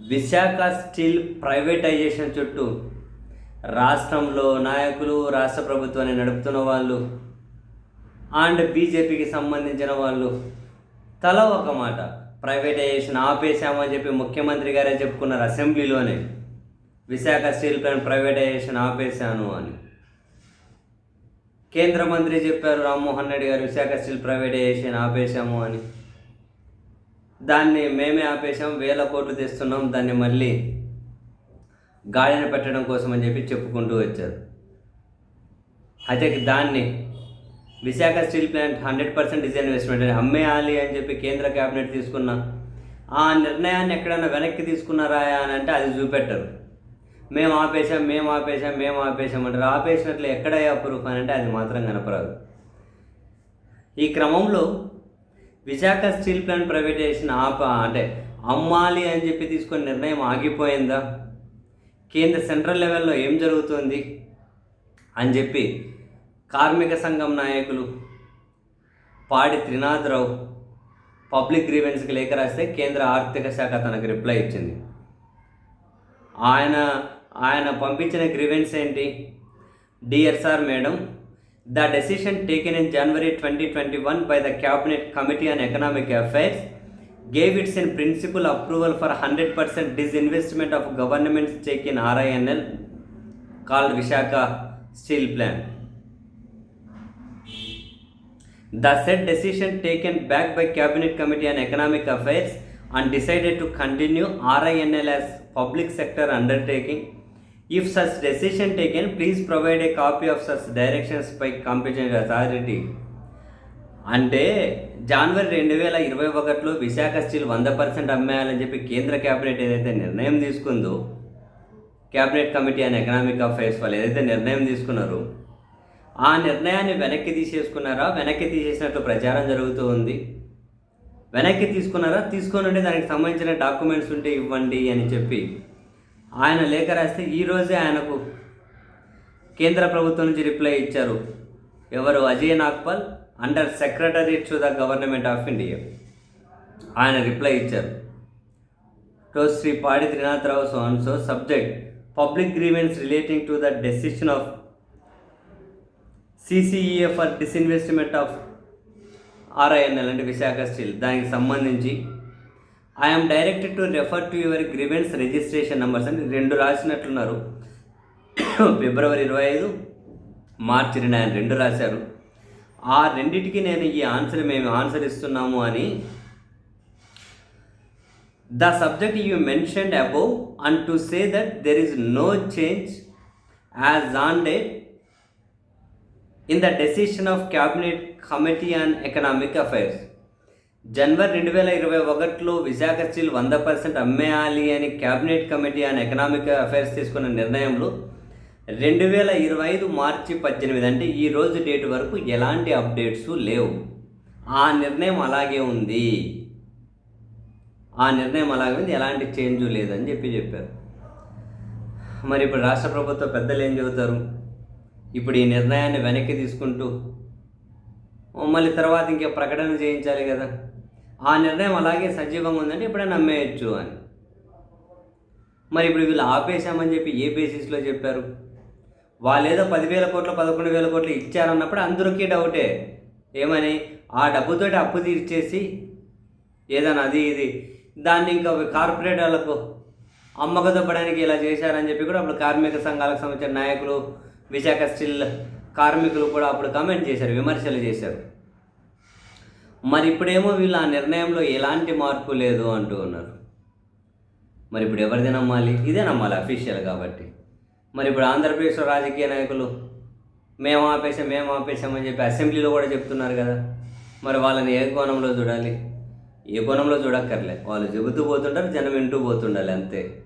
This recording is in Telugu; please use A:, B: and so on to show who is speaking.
A: విశాఖ స్టీల్ ప్రైవేటైజేషన్ చుట్టూ రాష్ట్రంలో నాయకులు రాష్ట్ర ప్రభుత్వాన్ని నడుపుతున్న వాళ్ళు అండ్ బీజేపీకి సంబంధించిన వాళ్ళు తల ఒక మాట ప్రైవేటైజేషన్ ఆపేశామని చెప్పి ముఖ్యమంత్రి గారే చెప్పుకున్నారు అసెంబ్లీలోనే. విశాఖ స్టీల్ ప్లాంట్ ప్రైవేటైజేషన్ ఆపేశాను అని. కేంద్ర మంత్రి చెప్పారు రామ్మోహన్ రెడ్డి గారు విశాఖ స్టీల్ ప్రైవేటైజేషన్ ఆపేశాము అని. దాన్ని మేమే ఆపేశాం వేల కోట్లు తెస్తున్నాం దాన్ని మళ్ళీ గాడిన పెట్టడం కోసం అని చెప్పి చెప్పుకుంటూ వచ్చారు. అయితే దాన్ని Visakha steel plant hundred percent disinvestment అని అమ్మేయాలి అని చెప్పి కేంద్ర క్యాబినెట్ తీసుకున్న. ఆ నిర్ణయాన్ని ఎక్కడైనా వెనక్కి తీసుకున్నారా అని అంటే అది చూపెట్టరు. మేము ఆపేసాం మేము ఆపేసాం మేము ఆపేసాం అంటారు. ఆపేసినట్లు ఎక్కడ ప్రూఫ్ అని అంటే అది మాత్రం కనపరాదు. ఈ క్రమంలో విశాఖ స్టీల్ ప్లాంట్ ప్రైవేటైజేషన్ ఆప అంటే అమ్మాలి అని చెప్పి తీసుకున్న నిర్ణయం ఆగిపోయిందా? కేంద్ర సెంట్రల్ లెవెల్లో ఏం జరుగుతుంది? అని చెప్పి కార్మిక సంఘం నాయకులు పాడి త్రినాథరావు పబ్లిక్ గ్రీవెన్స్కి లేఖ రాస్తే కేంద్ర ఆర్థిక శాఖ తనకు రిప్లై ఇచ్చింది. ఆయన ఆయన పంపించిన గ్రీవెన్స్ ఏంటి? DSR madam The decision taken in January 2021 by the Cabinet Committee on Economic Affairs gave its in principle approval for 100% disinvestment of government's stake in RINL called Vishaka Steel Plant. The said decision taken back by Cabinet Committee on Economic Affairs and decided to continue RINL as public sector undertaking If such decision taken, please provide a copy of such directions by competent authority. అంటే జనవరి రెండు వేల ఇరవై ఒకటిలో విశాఖ స్టీల్ వంద పర్సెంట్ అమ్మేయాలని చెప్పి కేంద్ర క్యాబినెట్ ఏదైతే నిర్ణయం తీసుకుందో cabinet committee and economic affairs వాళ్ళు ఏదైతే నిర్ణయం తీసుకున్నారో ఆ నిర్ణయాన్ని వెనక్కి తీసేసుకున్నారా? వెనక్కి తీసేసినట్లు ప్రచారం జరుగుతూ ఉంది. వెనక్కి తీసుకున్నారా? తీసుకొని ఉంటే దానికి సంబంధించిన డాక్యుమెంట్స్ ఉంటే ఇవ్వండి అని చెప్పి ఆయన లేఖ రాస్తే ఈరోజే ఆయనకు కేంద్ర ప్రభుత్వం నుంచి రిప్లై ఇచ్చారు. ఎవరు? Ajay Nagpal under secretary to the government of India. ఆయన రిప్లై ఇచ్చారు. To Shri Padi Trinatharao సోన్సో subject public grievance relating to the decision of CCEA for disinvestment of RINL అంటే విశాఖ స్టీల్. దానికి సంబంధించి I am directed to refer to your grievance registration numbers అని రెండు రాసినట్లున్నారు. ఫిబ్రవరి ఇరవై ఐదు మార్చి రెండు ఆయన రెండు రాశారు. ఆ రెండిటికి నేను ఈ ఆన్సర్ మేము ఆన్సర్ ఇస్తున్నాము అని the subject you mentioned above and to say that there is no change as on date in the decision of cabinet committee on economic affairs జనవరి రెండు వేల ఇరవై ఒకటిలో విశాఖ స్టీల్ వంద పర్సెంట్ అమ్మేయాలి అని cabinet committee on economic affairs తీసుకున్న నిర్ణయంలో రెండు వేల ఇరవై ఐదు మార్చి పద్దెనిమిది అంటే ఈ రోజు డేట్ వరకు ఎలాంటి అప్డేట్స్ లేవు. ఆ నిర్ణయం అలాగే ఉంది. ఆ నిర్ణయం అలాగే ఉంది. ఎలాంటి చేంజ్ లేదని చెప్పి చెప్పారు. మరి ఇప్పుడు రాష్ట్ర ప్రభుత్వ పెద్దలు ఏం చెబుతారు? ఇప్పుడు ఈ నిర్ణయాన్ని వెనక్కి తీసుకుంటూ మళ్ళీ తర్వాత ఇంకే ప్రకటన చేయించాలి కదా. ఆ నిర్ణయం అలాగే సజీవంగా ఉందంటే ఎప్పుడైనా నమ్మేయచ్చు అని. మరి ఇప్పుడు వీళ్ళు ఆపేశామని చెప్పి ఏ బేసిస్లో చెప్పారు? వాళ్ళు ఏదో పదివేల కోట్లు పదకొండు వేల కోట్లు ఇచ్చారన్నప్పుడు అందరికీ డౌటే. ఏమని? ఆ డబ్బుతోటి అప్పు తీర్చేసి ఏదైనా అది ఇది. దాన్ని ఇంకా కార్పొరేట్ వాళ్ళకు అమ్మకదొప్పడానికి ఇలా చేశారని చెప్పి కూడా అప్పుడు కార్మిక సంఘాలకు సంబంధించిన నాయకులు విశాఖ స్టిల్ కార్మికులు కూడా అప్పుడు కమెంట్ చేశారు విమర్శలు చేశారు. మరి ఇప్పుడేమో వీళ్ళు ఆ నిర్ణయంలో ఎలాంటి మార్పు లేదు అంటూ ఉన్నారు. మరి ఇప్పుడు ఎవరిది నమ్మాలి? ఇదే నమ్మాలి అఫీషియల్ కాబట్టి. మరి ఇప్పుడు ఆంధ్రప్రదేశ్లో రాజకీయ నాయకులు మేము ఆపేసాం మేము ఆపేసామని చెప్పి అసెంబ్లీలో కూడా చెప్తున్నారు కదా. మరి వాళ్ళని ఏ కోణంలో చూడాలి? ఏ కోణంలో చూడక్కర్లే. వాళ్ళు చెబుతూ పోతుంటారు జనం వింటూ పోతుండాలి అంతే.